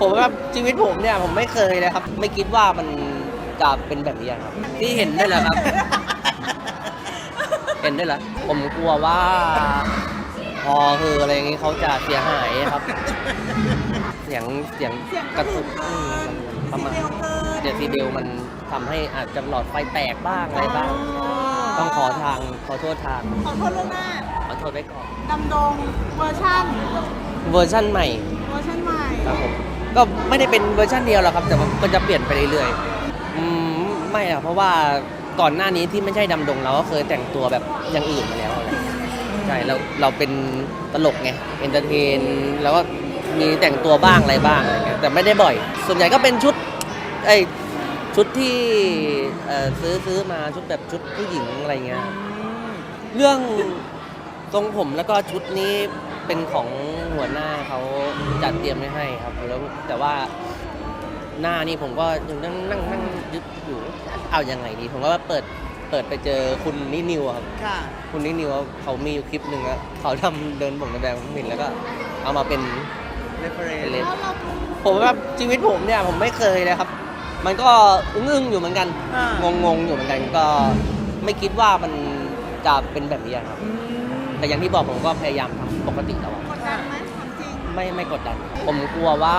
ผมว่าชีวิตผมเนี่ยผมไม่เคยเลยครับ ไม่คิดว่ามันจะเป็นแบบนี้ครับ ที่เห็นได้แหละครับ เห็นได้เหรอผมกลัวว่าพอคืออะไรอย่างงี้เขาจะเสียหายครับ เสียงเสียงกระตุกอืมประมาณเดซิเบลมันทำให้อาจจะหลอดไฟแตกบ้างอะไรบ้าง ต้องขอทางขอโทษทางขอโทษล่วงหน้าขอโทษไว้ก่อนดำดงเวอร์ชันเวอร์ชั่นใหม่เวอร์ชันใหม่ ครับผม ก็ไม่ได้เป็นเวอร์ชันเดียวหรอกครับ แต่ว่าก็จะเปลี่ยนไปเรื่อยๆอืมไม่อะเพราะว่าก่อนหน้านี้ที่ไม่ใช่ดำดงเราก็เคยแต่งตัวแบบอย่างอื่นมาแล้วอะไรอย่างเงี้ยใช่เราเราเป็นตลกไงเอนเตอร์เทนแล้วก็มีแต่งตัวบ้างอะไรบ้างอะไรเงี้ยแต่ไม่ได้บ่อย ส่วนใหญ่ก็เป็นชุดไอชุดที่เอ่อซื้อซื้อมาชุดแบบชุดผู้หญิงอะไรเงี้ย เรื่องทรงผมแล้วก็ชุดนี้ เป็นของหัวหน้าเขาจัดเตรียมไว้ให้ครับแล้วแต่ว่าหน้านี่ผมก็ยังนั่งนั่งนั่งยึดอยู่เอายังไงดี ผมก็เปิดเปิดไปเจอคุณนินิวอะครับ ค่ะ คุณนินิวเขามีอยู่คลิปหนึ่งอะเขาทำเดินบ่งเดินแบบผมเห็นแล้วก็ เอามาเป็น reference เลแล้นวเราผมว่าชีวิตผมเนี่ยผมไม่เคยเลยครับ มันก็อึ้งๆอยู่เหมือนกัน อ่างงงๆอยู่เหมือนกันก็ไม่คิดว่ามันจะเป็นแบบนี้ครับ อืม แต่อย่างที่บอกผมก็พยายามทำปกติแล้วอะกดดันไหมถามจริงไม่ไม่กดดัน ผมกลัวว่า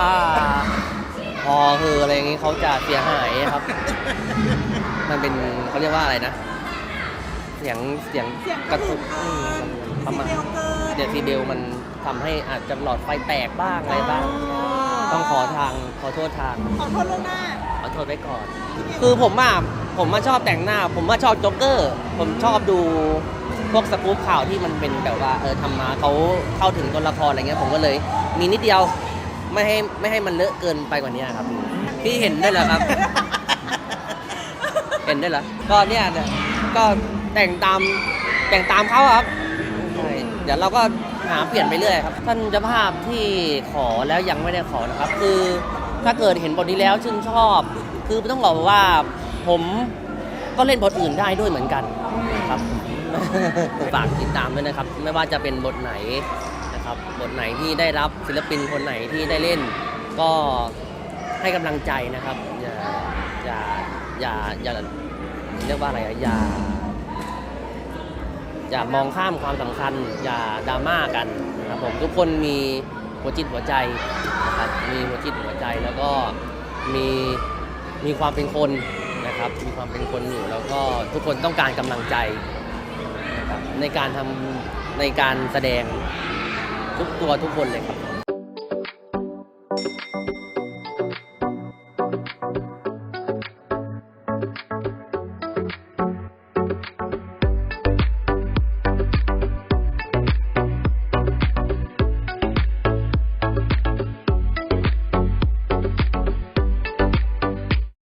พอคืออะไรอย่างงี้เขาจะเสียหายครับ มันเป็นเขาเรียกว่าอะไรนะ เสียงเสียงเสียงกระตุกอืมประมาณเร็วเกินเดซิเบลมันทำให้อาจจะหลอดไฟแตกบ้างอะไรบ้าง ต้องขอทางขอโทษทางขอโทษล่วงหน้าขอโทษไว้ก่อน คือผมอะผมมาชอบแต่งหน้า ผมมาชอบโจ๊กเกอร์ ผมชอบดู พวกสกู๊ปข่าวที่มันเป็นแบบว่าเออทำมาเขาเข้าถึงตัวละครอะไรเงี้ยผมก็เลยมีนิดเดียวไม่ให้ไม่ให้มันเลอะเกินไปกว่านี้ครับพี่เห็นได้เหรอครับ เห็นได้เหรอก็เนี่ยก็แต่งตามแต่งตามเขาครับใช่เดี๋ยวเราก็หาเปลี่ยนไปเรื่อยครับ ท่านเจ้าภาพที่ขอแล้วยังไม่ได้ขอนะครับ คือถ้าเกิดเห็นบทนี้แล้วชื่นชอบ คือต้องบอกว่าผมก็เล่นบทอื่นได้ด้วยเหมือนกัน ฝากติดตามด้วยนะครับ ไม่ว่าจะเป็นบทไหนนะครับ บทไหนที่ได้รับศิลปินคนไหนที่ได้เล่น ก็ให้กำลังใจนะครับ อย่าอย่าอย่าอย่าเรียกว่าอะไรอะอย่าอย่ามองข้ามความสำคัญ อย่าดราม่ากันนะครับผมทุกคนมีหัวจิตหัวใจนะครับมีหัวจิตหัวใจแล้วก็มีมีความเป็นคนนะครับ มีความเป็นคนอยู่แล้วก็ทุกคนต้องการกำลังใจ ในการทำในการแสดงทุกตัวทุกคนเลยครับ